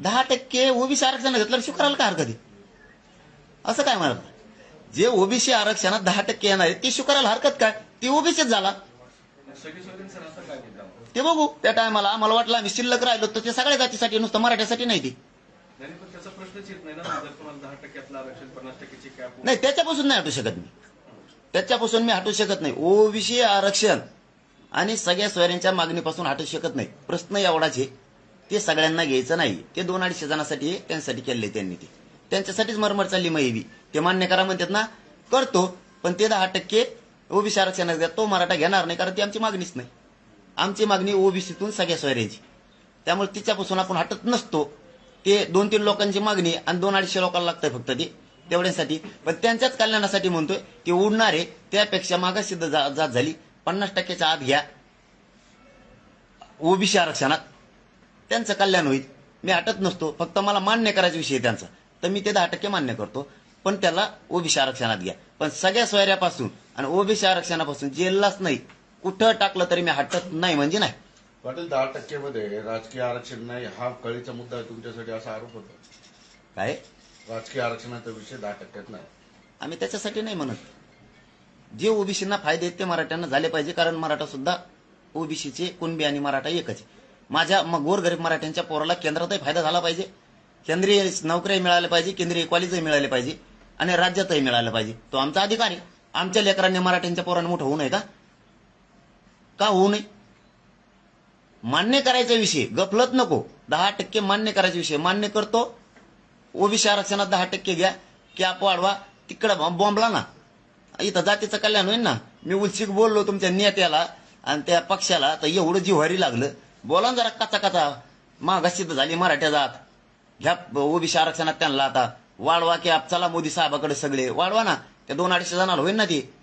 दहा टक्के ओबीसी आरक्षण घेतलं स्वीकारायला काय हरकत असं काय म्हणत जे ओबीसी आरक्षणात दहा टक्के येणार आहे ते स्वीकारायला हरकत काय? ती ओबीसीच झाला. ते बघू त्या टायमाला आम्हाला वाटलं आम्ही शिल्लक राहिलो तर ते सगळ्या जातीसाठी नुसतं मराठ्यासाठी नाही ते. नाही त्याच्यापासून नाही हटू शकत मी. त्याच्यापासून मी हटू शकत नाही. ओबीसी आरक्षण आणि सगळ्या सोयऱ्यांच्या मागणीपासून हटू शकत नाही. प्रश्न एवढाच आहे. ते सगळ्यांना घ्यायचं नाही. ते दोन अडीचशे जणांसाठी त्यांच्यासाठी केले त्यांनी ते. त्यांच्यासाठीच मरमर चालली महिवी ते मान्य करा म्हणतात ना करतो पण ते दहा टक्के ओबीसी आरक्षणात तो मराठा घेणार नाही कारण ती आमची मागणीच नाही. आमची मागणी ओबीसीतून सगळ्या सोयऱ्याची. त्यामुळे तिच्यापासून आपण हटत नसतो. ते दोन तीन लोकांची मागणी आणि दोन अडीचशे लोकांना लागतंय फक्त ते तेवढ्यासाठी. पण त्यांच्याच कल्याणासाठी म्हणतोय ते उडणारे त्यापेक्षा मागासिद्ध जा- जात झाली. पन्नास टक्क्याच्या आत घ्या. ओबीसी आरक्षणात. त्यांचं कल्याण होईल. मी हटत नसतो. फक्त मला मान्य करायचा विषय आहे त्यांचा. तर मी ते दहा टक्के मान्य करतो. पण त्याला ओबीसी आरक्षणात घ्या. पण सगळ्या सोयऱ्यापासून आणि ओबीसी आरक्षणापासून जेललाच नाही. कुठं टाकलं तरी मी हटत नाही म्हणजे नाही. पाटील दहा टक्केमध्ये राजकीय आरक्षण नाही हा कळीचा मुद्दा आहे तुमच्यासाठी असा आरोप होता. काय? राजकीय आरक्षणाचा विषय दहा टक्क्यात नाही. आम्ही त्याच्यासाठी नाही म्हणत. जे ओबीसींना फायदे आहेत ते मराठ्यांना झाले पाहिजे कारण मराठा सुद्धा ओबीसीचे कुणबी आणि मराठा एकच आहे. माझ्या मग गोरगरीब मराठ्यांच्या पोराला केंद्रातही फायदा झाला पाहिजे. केंद्रीय नोकऱ्याही मिळाल्या पाहिजे केंद्रीय कॉलेजही मिळाले पाहिजे आणि राज्यातही मिळालं पाहिजे. तो आमचा अधिकार. आहे आमच्या लेकरांनी मराठ्यांच्या पोरांना मोठं होऊ नये का? का होऊ नये? मान्य करायचा विषय. गफलत नको. दहा टक्के मान्य करायचा विषय. मान्य करतो. ओबीसी आरक्षणात दहा टक्के घ्या. कॅप वाढवा. तिकडं बॉम्बला ना. इथं जातीचं कल्याण होईल ना. मी उलसिक बोललो तुमच्या नेत्याला आणि त्या पक्षाला. तर एवढं जिव्हारी लागलं. बोला ना जरा कचा कचा मागासिद्ध झाली मराठ्या जात. घ्या ओबीसी आरक्षणात त्यांना आता वाढवा की आप चला मोदी साहेबाकडे सगळे. वाढवा ना. त्या दोन अडीचशे जणांना होईल ना ती.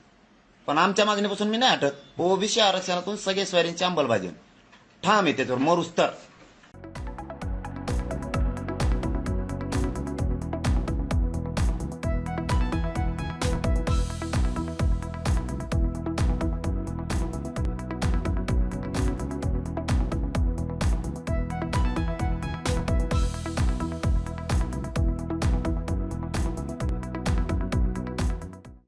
पण आमच्या मागणीपासून मी नाही हटत. ओबीसी आरक्षणातून सगळे सोयऱ्यांची अंमलबाजी ठाम आहे त्याच्यावर मरुस्तर.